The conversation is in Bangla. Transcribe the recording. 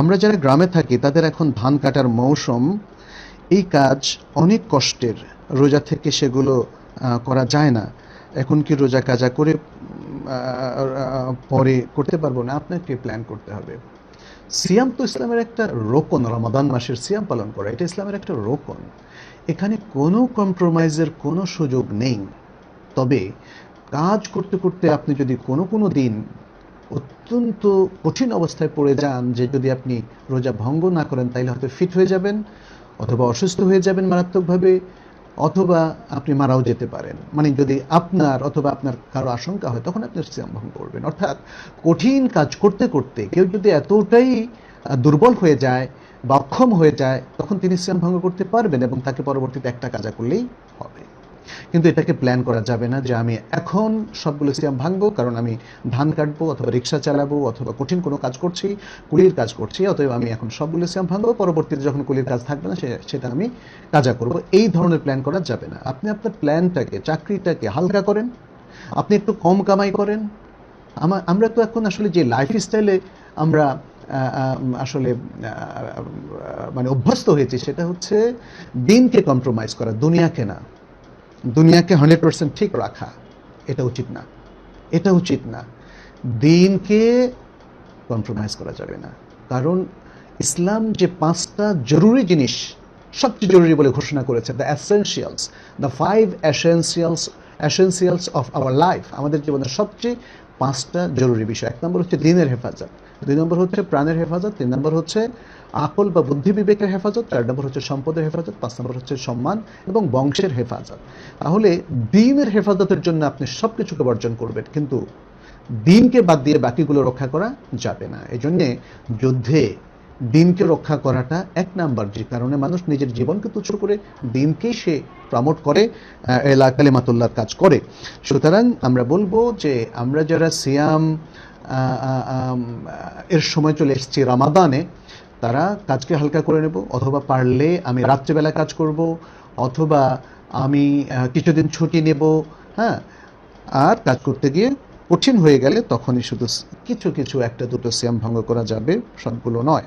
আমরা যারা গ্রামে থাকি, তাদের এখন ধান কাটার মৌসুম। এই কাজ অনেক কষ্টের, রোজা থেকে সেগুলো করা যায় না। এখন কি রোজা কাজা করে পরে করতে পারব না? আপনাকে প্ল্যান করতে হবে? সিয়াম তো ইসলামের একটা রোকন, রমাদান মাসের সিয়াম পালন করা, এটা ইসলামের একটা রোকন। এখানে কোনো কম্প্রোমাইজের কোনো সুযোগ নেই। তবে কাজ করতে করতে আপনি যদি কোনো কোনো দিন অত্যন্ত কঠিন অবস্থায় পড়ে যান, যে যদি আপনি রোজা ভঙ্গ না করেন তাহলে হয়তো ফিট হয়ে যাবেন অথবা অসুস্থ হয়ে যাবেন মারাত্মকভাবে, অথবা আপনি মারাও যেতে পারেন। মানে যদি আপনার অথবা আপনার কারও আশঙ্কা হয়, তখন আপনি সিয়াম ভঙ্গ করবেন। অর্থাৎ কঠিন কাজ করতে করতে কেউ যদি এতটাই দুর্বল হয়ে যায় বা অক্ষম হয়ে যায়, তখন তিনি সিয়াম ভঙ্গ করতে পারবেন এবং তাকে পরবর্তীতে একটা কাজা করলেই হবে। কিন্তু এটাকে প্ল্যান করা যাবে না যে আমি এখন সবগুলো সিয়াম ভাঙবো, কারণ আমি ধান কাটবো অথবা রিক্সা চালাবো অথবা কঠিন কোনো কাজ করছি, কুলির কাজ করছি, অতএব আমি এখন সবগুলো সিয়াম ভাঙবো, পরবর্তীতে যখন কুলির কাজ থাকবে না সেটা আমি কাজা করব। এই ধরনের প্ল্যান করা যাবে না। আপনি আপনার প্ল্যানটাকে চাকরিটাকে হালকা করেন, আপনি একটু কম কামাই করেন। আমার আমরা তো এখন আসলে যে লাইফ স্টাইলে আমরা আসলে মানে অভ্যস্ত হয়েছি, সেটা হচ্ছে দিনকে কম্প্রোমাইজ করা, দুনিয়াকে না। দুনিয়াকে হান্ড্রেড পার্সেন্ট ঠিক রাখা, এটা উচিত না। এটা উচিত না। দিনকে কম্প্রোমাইজ করা যাবে না। কারণ ইসলাম যে পাঁচটা জরুরি জিনিস, সবচেয়ে জরুরি বলে ঘোষণা করেছে the essentials the five essentials essentials of our life আমাদের জীবনের সবচেয়ে পাঁচটা জরুরি বিষয়। এক নম্বর হচ্ছে দিনের হেফাজত। দুই নম্বর হচ্ছে প্রাণের হেফাজত। তিন নম্বর হচ্ছে আকল বা বুদ্ধি বিবেকের হেফাজত। চার নম্বর হচ্ছে সম্পদের হেফাজত। পাঁচ নম্বর হচ্ছে সম্মান এবং বংশের হেফাজত। তাহলে দিনের হেফাজতের জন্য আপনি সব কিছুকে বর্জন করবেন, কিন্তু দিনকে বাদ দিয়ে বাকিগুলো রক্ষা করা যাবে না। এই জন্যে যুদ্ধে দিনকে রক্ষা করাটা এক নাম্বার যে কারণে মানুষ নিজের জীবনকে তুচ্ছ করে দিনকেই সে প্রমোট করে আহ, এলা কালিমাতুল্লাহর কাজ করে। সুতরাং আমরা বলব যে আমরা যারা সিয়াম এর সময় চলে এসেছি রামাদানে তারা কাজকে হালকা করে নেব। অথবা পারলে আমি রাত্রেবেলা কাজ করব অথবা আমি কিছুদিন ছুটি নেব হ্যাঁ? আর কাজ করতে গিয়ে কঠিন হয়ে গেলে তখনই শুধু কিছু কিছু, একটা, দুটো, সিয়াম ভঙ্গ করা যাবে সবগুলো নয়।